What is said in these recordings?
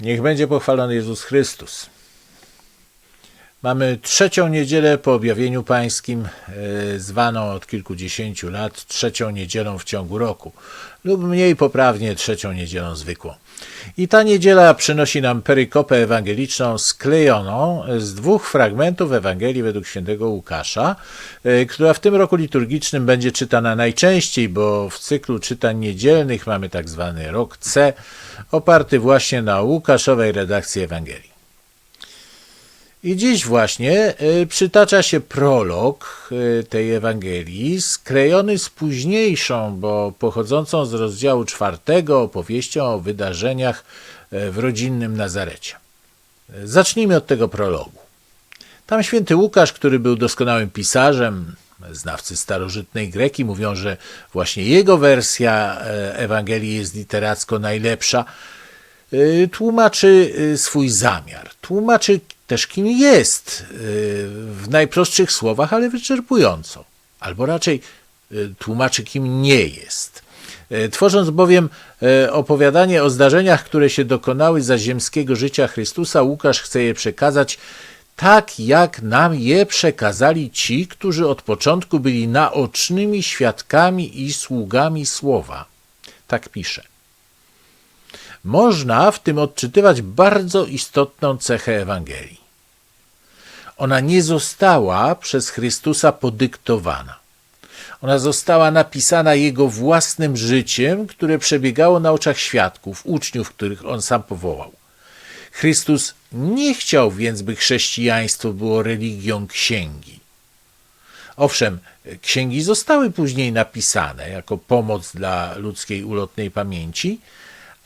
Niech będzie pochwalony Jezus Chrystus. Mamy trzecią niedzielę po objawieniu pańskim, e, zwaną od kilkudziesięciu lat trzecią niedzielą w ciągu roku, lub mniej poprawnie trzecią niedzielą zwykłą. I ta niedziela przynosi nam perykopę ewangeliczną sklejoną z dwóch fragmentów Ewangelii według świętego Łukasza, e, która w tym roku liturgicznym będzie czytana najczęściej, bo w cyklu czytań niedzielnych mamy tak zwany rok C, oparty właśnie na Łukaszowej redakcji Ewangelii. I dziś właśnie y, przytacza się prolog y, tej Ewangelii, sklejony z późniejszą, bo pochodzącą z rozdziału czwartego opowieścią o wydarzeniach y, w rodzinnym Nazarecie. Zacznijmy od tego prologu. Tam święty Łukasz, który był doskonałym pisarzem, znawcy starożytnej Greki mówią, że właśnie jego wersja Ewangelii jest literacko najlepsza, tłumaczy swój zamiar. Tłumaczy też kim jest y, w najprostszych słowach, ale wyczerpująco, albo raczej y, tłumaczy kim nie jest. Y, tworząc bowiem opowiadanie o zdarzeniach, które się dokonały za ziemskiego życia Chrystusa, Łukasz chce je przekazać tak, jak nam je przekazali ci, którzy od początku byli naocznymi świadkami i sługami słowa. Tak pisze. Można w tym odczytywać bardzo istotną cechę Ewangelii. Ona nie została przez Chrystusa podyktowana. Ona została napisana jego własnym życiem, które przebiegało na oczach świadków, uczniów, których on sam powołał. Chrystus nie chciał więc, by chrześcijaństwo było religią księgi. Owszem, księgi zostały później napisane jako pomoc dla ludzkiej ulotnej pamięci,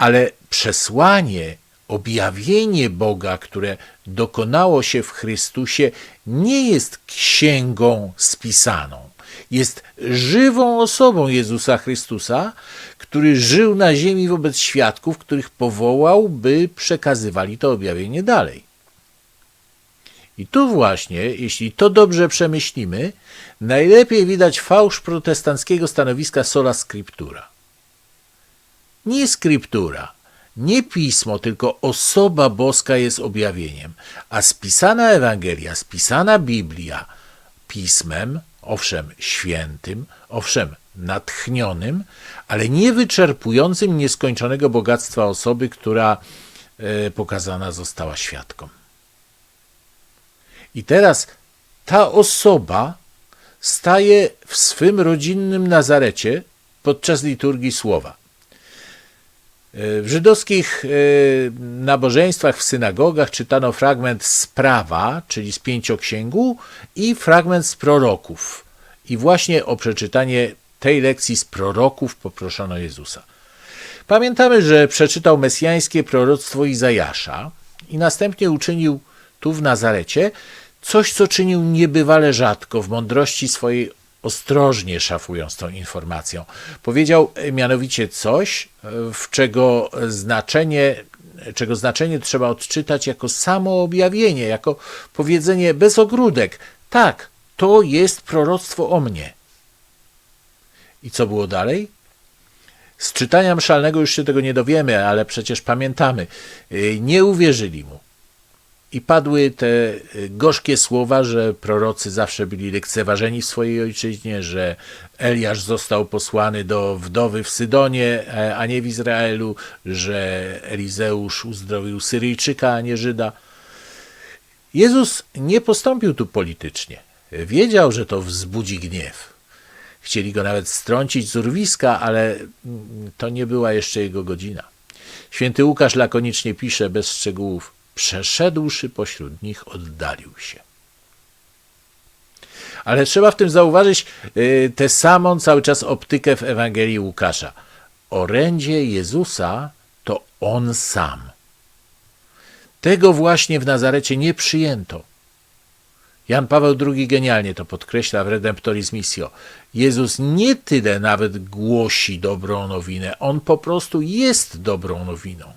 ale przesłanie, objawienie Boga, które dokonało się w Chrystusie, nie jest księgą spisaną. Jest żywą osobą Jezusa Chrystusa, który żył na ziemi wobec świadków, których powołał, by przekazywali to objawienie dalej. I tu właśnie, jeśli to dobrze przemyślimy, najlepiej widać fałsz protestanckiego stanowiska sola scriptura. Nie scriptura, nie pismo, tylko osoba boska jest objawieniem, a spisana Ewangelia, spisana Biblia pismem, owszem świętym, owszem natchnionym, ale nie wyczerpującym nieskończonego bogactwa osoby, która e, pokazana została świadkom. I teraz ta osoba staje w swym rodzinnym Nazarecie podczas liturgii słowa. W żydowskich e, nabożeństwach w synagogach czytano fragment z prawa, czyli z pięcioksięgu, i fragment z proroków. I właśnie o przeczytanie tej lekcji z proroków poproszono Jezusa. Pamiętamy, że przeczytał mesjańskie proroctwo Izajasza i następnie uczynił tu w Nazarecie coś, co czynił niebywale rzadko w mądrości swojej ostrożnie szafując tą informacją. Powiedział mianowicie coś, w czego znaczenie, czego znaczenie trzeba odczytać jako samo objawienie, jako powiedzenie bez ogródek. Tak, to jest proroctwo o mnie. I co było dalej? Z czytania mszalnego już się tego nie dowiemy, ale przecież pamiętamy. Nie uwierzyli mu. I padły te y, gorzkie słowa, że prorocy zawsze byli lekceważeni w swojej ojczyźnie, że Eliasz został posłany do wdowy w Sydonie, e, a nie w Izraelu, że Elizeusz uzdrowił Syryjczyka, a nie Żyda. Jezus nie postąpił tu politycznie. Wiedział, że to wzbudzi gniew. Chcieli go nawet strącić z urwiska, ale mm, to nie była jeszcze jego godzina. Święty Łukasz lakonicznie pisze bez szczegółów przeszedłszy pośród nich, oddalił się. Ale trzeba w tym zauważyć y, tę samą cały czas optykę w Ewangelii Łukasza. Orędzie Jezusa to On sam. Tego właśnie w Nazarecie nie przyjęto. Jan Paweł II genialnie to podkreśla w Redemptoris Missio. Jezus nie tyle nawet głosi dobrą nowinę, on po prostu jest dobrą nowiną.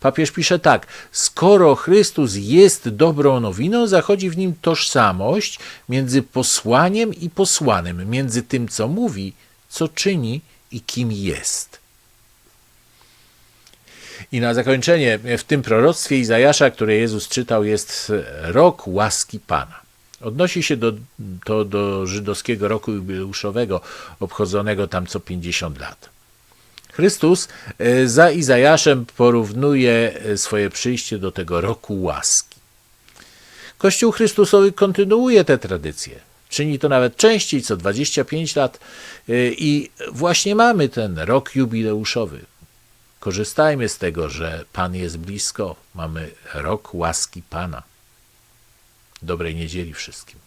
Papież pisze tak: Skoro Chrystus jest dobrą nowiną, zachodzi w nim tożsamość między posłaniem i posłanym, między tym, co mówi, co czyni i kim jest. I na zakończenie, w tym proroctwie Izajasza, które Jezus czytał, jest rok łaski Pana. Odnosi się do, to do żydowskiego roku jubileuszowego, obchodzonego tam co 50 lat. Chrystus e, za Izajaszem porównuje e, swoje przyjście do tego roku łaski. Kościół Chrystusowy kontynuuje tę tradycję. Czyni to nawet częściej, co 25 lat, e, i właśnie mamy ten rok jubileuszowy. Korzystajmy z tego, że Pan jest blisko. Mamy rok łaski Pana. Dobrej niedzieli wszystkim.